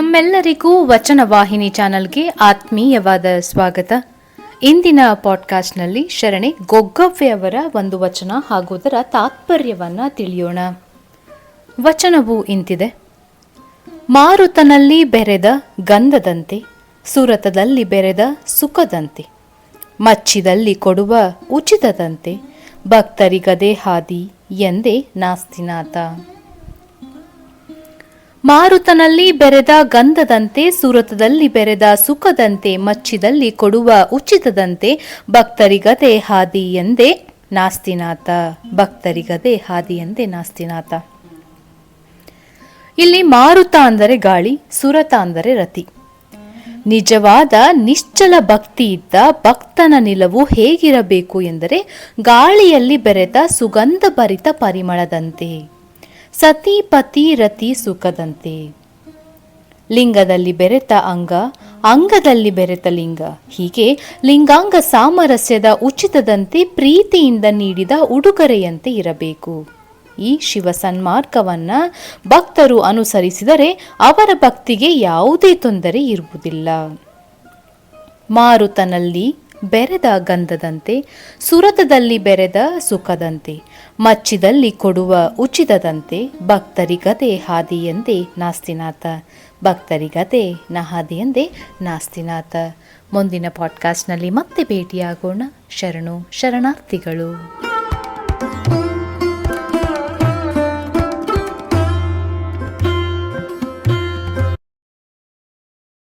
ತಮ್ಮೆಲ್ಲರಿಗೂ ವಚನ ವಾಹಿನಿ ಚಾನಲ್ಗೆ ಆತ್ಮೀಯವಾದ ಸ್ವಾಗತ. ಇಂದಿನ ಪಾಡ್ಕಾಸ್ಟ್ನಲ್ಲಿ ಶರಣೆ ಗೊಗ್ಗವ್ಯವರ ಒಂದು ವಚನ ಹಾಗೂ ಅದರ ತಾತ್ಪರ್ಯವನ್ನು ತಿಳಿಯೋಣ. ವಚನವು ಇಂತಿದೆ. ಮಾರುತನಲ್ಲಿ ಬೆರೆದ ಗಂಧದಂತೆ, ಸುರತದಲ್ಲಿ ಬೆರೆದ ಸುಖದಂತೆ, ಮಚ್ಚಿದಲ್ಲಿ ಕೊಡುವ ಉಚಿತದಂತೆ, ಭಕ್ತರಿಗದೇ ಹಾದಿ ಎಂದೇ ನಾಸ್ತಿನಾಥ. ಮಾರುತನಲ್ಲಿ ಬೆರೆದ ಗಂಧದಂತೆ, ಸುರತದಲ್ಲಿ ಬೆರೆದ ಸುಖದಂತೆ, ಮಚ್ಚಿದಲ್ಲಿ ಕೊಡುವ ಉಚಿತದಂತೆ, ಭಕ್ತರಿಗದೆ ಹಾದಿ ಎಂದೇ ನಾಸ್ತಿನಾಥ, ಭಕ್ತರಿಗದೆ ಹಾದಿ ಎಂದೇ ನಾಸ್ತಿನಾಥ. ಇಲ್ಲಿ ಮಾರುತ ಅಂದರೆ ಗಾಳಿ, ಸುರತ ಅಂದರೆ ರತಿ. ನಿಜವಾದ ನಿಶ್ಚಲ ಭಕ್ತಿ ಇದ್ದ ಭಕ್ತನ ನಿಲವು ಹೇಗಿರಬೇಕು ಎಂದರೆ, ಗಾಳಿಯಲ್ಲಿ ಬೆರೆತ ಸುಗಂಧ ಭರಿತ ಪರಿಮಳದಂತೆ. ಸತಿ ಪತಿ ರತಿ ಸುಖದಂತೆ. ಲಿಂಗದಲ್ಲಿ ಬೆರೆತ ಅಂಗ, ಅಂಗದಲ್ಲಿ ಬೆರೆತ ಲಿಂಗ. ಹೀಗೆ ಲಿಂಗಾಂಗ ಸಾಮರಸ್ಯದ ಉಚಿತದಂತೆ ಪ್ರೀತಿಯಿಂದ ನೀಡಿದ ಉಡುಗೊರೆಯಂತೆ ಇರಬೇಕು. ಈ ಶಿವ ಸನ್ಮಾರ್ಗವನ್ನ ಭಕ್ತರು ಅನುಸರಿಸಿದರೆ ಅವರ ಭಕ್ತಿಗೆ ಯಾವುದೇ ತೊಂದರೆ ಇರುವುದಿಲ್ಲ. ಮಾರುತನಲ್ಲಿ ಬೆರೆದ ಗಂಧದಂತೆ, ಸುರತದಲ್ಲಿ ಬೆರೆದ ಸುಖದಂತೆ, ಮಚ್ಚಿದಲ್ಲಿ ಕೊಡುವ ಉಚಿತದಂತೆ ಭಕ್ತರಿಗದೆ ಹಾದಿಯಂತೆ ನಾಸ್ತಿನಾಥ ಭಕ್ತರಿಗದೆ ನಹಾದಿಯಂದೆ ನಾಸ್ತಿನಾಥ. ಮುಂದಿನ ಪಾಡ್ಕಾಸ್ಟ್ನಲ್ಲಿ ಮತ್ತೆ ಭೇಟಿಯಾಗೋಣ. ಶರಣು, ಶರಣಾರ್ಥಿಗಳು.